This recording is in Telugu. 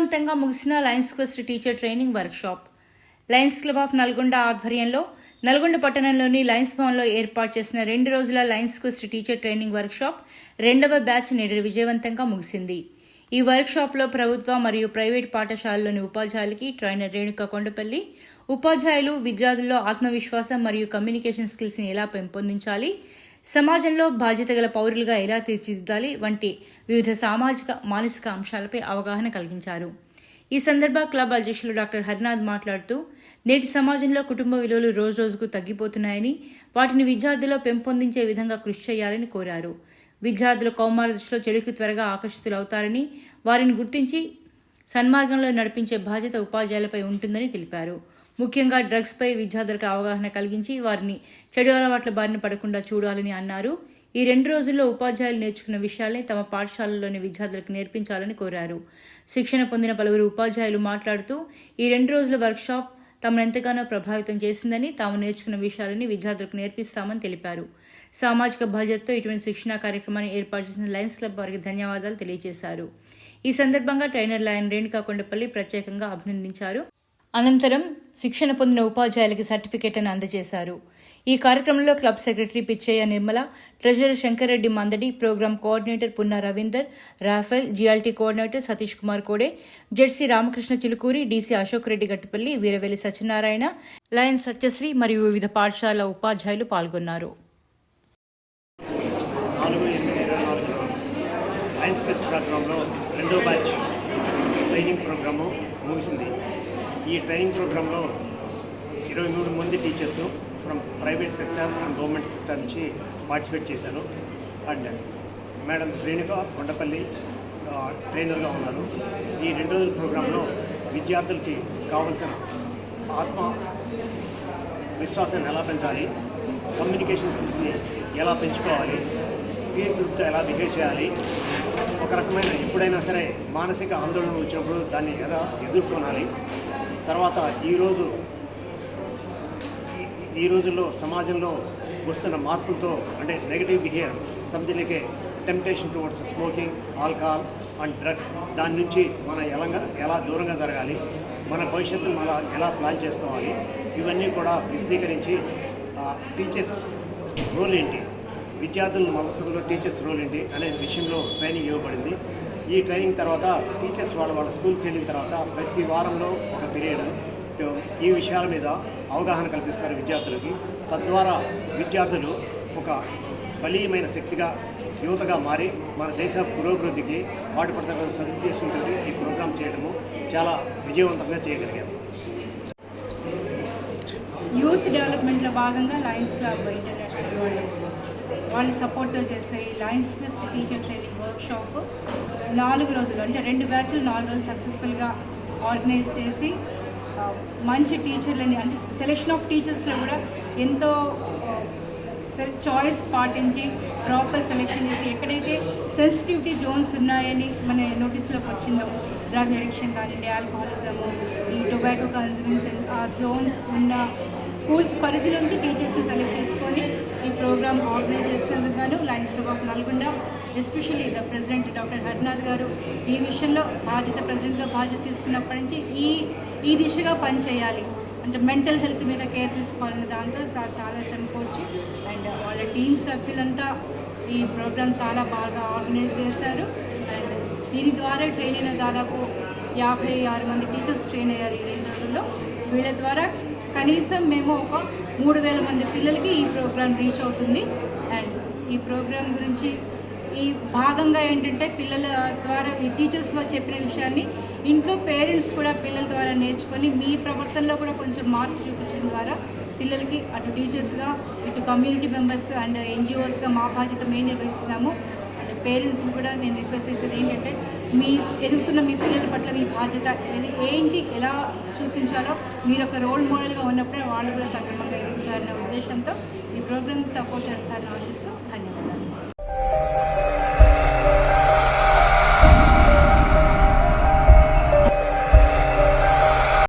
విజయవంతంగా ముగిసిన Lions Quest teacher training workshop Lions club of Nalgonda ఆధ్వర్యంలో నల్గొండ పట్టణంలోని లయన్స్ భవన్లో ఏర్పాటు చేసిన రెండు రోజుల Lions Quest teacher training workshop రెండవ బ్యాచ్ నేడు విజయవంతంగా ముగిసింది. ఈ వర్క్షాప్లో ప్రభుత్వ మరియు ప్రైవేట్ పాఠశాలలోని ఉపాధ్యాయులకి ట్రైనర్ రేణుక కొండపల్లి ఉపాధ్యాయులు విద్యార్థుల్లో ఆత్మవిశ్వాసం మరియు కమ్యూనికేషన్ స్కిల్స్ని ఎలా పెంపొందించాలి సమాజంలో బాధ్యత గల పౌరులుగా ఎలా తీర్చిదిద్దాలి వంటి వివిధ సామాజిక మానసిక అంశాలపై అవగాహన కలిగించారు. ఈ సందర్భ క్లబ్ అధ్యక్షులు డాక్టర్ హరినాథ్ మాట్లాడుతూ నేటి సమాజంలో కుటుంబ విలువలు రోజురోజుకు తగ్గిపోతున్నాయని వాటిని విద్యార్థుల్లో పెంపొందించే విధంగా కృషి చేయాలని కోరారు. విద్యార్థులు కౌమార దశలో చెడుకు త్వరగా ఆకర్షితులవుతారని వారిని గుర్తించి సన్మార్గంలో నడిపించే బాధ్యత ఉపాధ్యాయులపై ఉంటుందని తెలిపారు. ముఖ్యంగా డ్రగ్స్పై విద్యార్థులకు అవగాహన కలిగించి వారిని చెడు అలవాట్ల బారిన పడకుండా చూడాలని అన్నారు. ఈ రెండు రోజుల్లో ఉపాధ్యాయులు నేర్చుకున్న విషయాల్ని తమ పాఠశాలలోని విద్యార్థులకు నేర్పించాలని కోరారు. శిక్షణ పొందిన పలువురు ఉపాధ్యాయులు మాట్లాడుతూ ఈ రెండు రోజుల వర్క్షాప్ తమను ఎంతగానో ప్రభావితం చేసిందని తాము నేర్చుకున్న విషయాలని విద్యార్థులకు నేర్పిస్తామని తెలిపారు. సామాజిక బాధ్యతతో ఇటువంటి శిక్షణా కార్యక్రమాన్ని ఏర్పాటు చేసిన లయన్స్ క్లబ్ వారికి ధన్యవాదాలు తెలియజేశారు. ఈ సందర్భంగా ట్రైనర్ లయన్ రేణుకా కొండపల్లి ప్రత్యేకంగా అభినందించారు. అనంతరం శిక్షణ పొందిన ఉపాధ్యాయులకి సర్టిఫికేట్ను అందజేశారు. ఈ కార్యక్రమంలో club secretary Pichaiah Nirmala treasurer Shankar Reddy Mandadi programme coordinator Punna Ravinder Raphael GLT coordinator Satish Kumar Kode ZC Ramakrishna Chilukuri DC Ashok Reddy Gattipalli Veeravelli Satyanarayana lion Satyasri మరియు వివిధ పాఠశాల ఉపాధ్యాయులు పాల్గొన్నారు. ట్రైనింగ్ ప్రోగ్రాము ముగిసింది. ఈ ట్రైనింగ్ ప్రోగ్రాంలో ఇరవై మూడు మంది teachers from private sector and government sector నుంచి పార్టిసిపేట్ చేశారు. అండ్ మేడం రేణుక కొండపల్లి ట్రైనర్గా ఉన్నారు. ఈ రెండు రోజుల ప్రోగ్రాంలో విద్యార్థులకి కావలసిన ఆత్మ విశ్వాసాన్ని ఎలా పెంచాలి? కమ్యూనికేషన్ స్కిల్స్ని ఎలా పెంచుకోవాలి? పీర్ గ్రూప్తో ఎలా బిహేవ్ చేయాలి? ఒక రకమైన ఎప్పుడైనా సరే మానసిక ఆందోళన వచ్చినప్పుడు దాన్ని ఎలా ఎదుర్కొనాలి? తర్వాత ఈరోజు ఈ- ఈ రోజుల్లో సమాజంలో వస్తున్న మార్పులతో అంటే negative behaviour something temptation towards smoking alcohol and drugs దాని నుంచి మనం ఎలాగా ఎలా దూరంగా జరగాలి మన భవిష్యత్తును మనం ఎలా ప్లాన్ చేసుకోవాలి ఇవన్నీ కూడా విశదీకరించి టీచర్స్ రోల్ ఏంటి విద్యార్థులను మలుపులో టీచర్స్ రోల్ ఏంటి అనే విషయంలో ట్రైనింగ్ ఇవ్వబడింది. ఈ ట్రైనింగ్ తర్వాత టీచర్స్ వాళ్ళు వాళ్ళ స్కూల్కి వెళ్ళిన తర్వాత ప్రతి వారంలో ఒక పీరియడ్ ఈ విషయాల మీద అవగాహన కల్పిస్తారు విద్యార్థులకి. తద్వారా విద్యార్థులు ఒక బలీయమైన శక్తిగా యువతగా మారి మన దేశ పురోభివృద్ధికి పాటుపడతారు సదుద్దేశంతో ఈ ప్రోగ్రాం చేయడము చాలా విజయవంతంగా చేయగలిగాను యూత్ డెవలప్మెంట్లో భాగంగా లయన్స్ క్లబ్ ఇంటర్నేషనల్ వాళ్ళు వాళ్ళు సపోర్ట్తో చేసే ఈ Lions Quest teacher training workshop నాలుగు రోజులు అంటే రెండు బ్యాచ్లు నాలుగు రోజులు సక్సెస్ఫుల్గా ఆర్గనైజ్ చేసి మంచి టీచర్లని అంటే సెలెక్షన్ ఆఫ్ టీచర్స్లో కూడా ఎంతో చాయిస్ పాటించి ప్రాపర్ సెలెక్షన్ చేసి ఎక్కడైతే సెన్సిటివిటీ జోన్స్ ఉన్నాయని మన నోటీస్లోకి వచ్చిందో డ్రగ్ అడిక్షన్ కానివ్వండి ఆల్కహాలిజము ఈ టొబాటో కన్జ్యూమింగ్ ఆ జోన్స్ ఉన్న స్కూల్స్ పరిధిలోంచి టీచర్స్ని సెలెక్ట్ చేసుకొని ఈ ప్రోగ్రామ్ ఆర్గనైజ్ చేసినందుకు గాను Lions club of Nalgonda especially the president doctor Harinath గారు ఈ విషయంలో బాధ్యత ప్రెసిడెంట్గా బాధ్యత తీసుకున్నప్పటి నుంచి ఈ ఈ దిశగా పనిచేయాలి. అంటే మెంటల్ హెల్త్ మీద కేర్ తీసుకోవాలనే దాంతో సార్ చాలా శ్రమకోర్చి అండ్ వాళ్ళ టీమ్ సభ్యులంతా ఈ ప్రోగ్రామ్ చాలా బాగా ఆర్గనైజ్ చేశారు. అండ్ దీని ద్వారా ట్రైన్ అయిన దాదాపు యాభై ఆరు మంది టీచర్స్ ట్రైన్ అయ్యారు ఈ రెండు రోజుల్లో. వీళ్ళ ద్వారా కనీసం మేము ఒక మూడు వేల మంది పిల్లలకి ఈ ప్రోగ్రాం రీచ్ అవుతుంది. అండ్ ఈ ప్రోగ్రాం గురించి ఈ భాగంగా ఏంటంటే పిల్లల ద్వారా ఈ టీచర్స్ చెప్పిన విషయాన్ని ఇంట్లో పేరెంట్స్ కూడా పిల్లల ద్వారా నేర్చుకొని మీ ప్రవర్తనలో కూడా కొంచెం మార్పు చూపించడం ద్వారా పిల్లలకి అటు టీచర్స్గా ఇటు కమ్యూనిటీ మెంబర్స్ అండ్ ఎన్జిఓస్గా మా బాధ్యత మేము నిర్వహిస్తున్నాము. అండ్ పేరెంట్స్ని కూడా నేను రిక్వెస్ట్ చేసేది ఏంటంటే మీ ఎదుగుతున్న మీ పిల్లల పట్ల మీ బాధ్యత ఏంటి? ఎలా చూపించాలో? మీరు ఒక రోల్ మోడల్గా ఉన్నప్పుడే వాళ్ళు కూడా సక్రమంగా ఎదుగుతారన్న ఉద్దేశంతో ఈ ప్రోగ్రామ్కి సపోర్ట్ చేస్తారని ఆశిస్తూ ధన్యవాదాలు.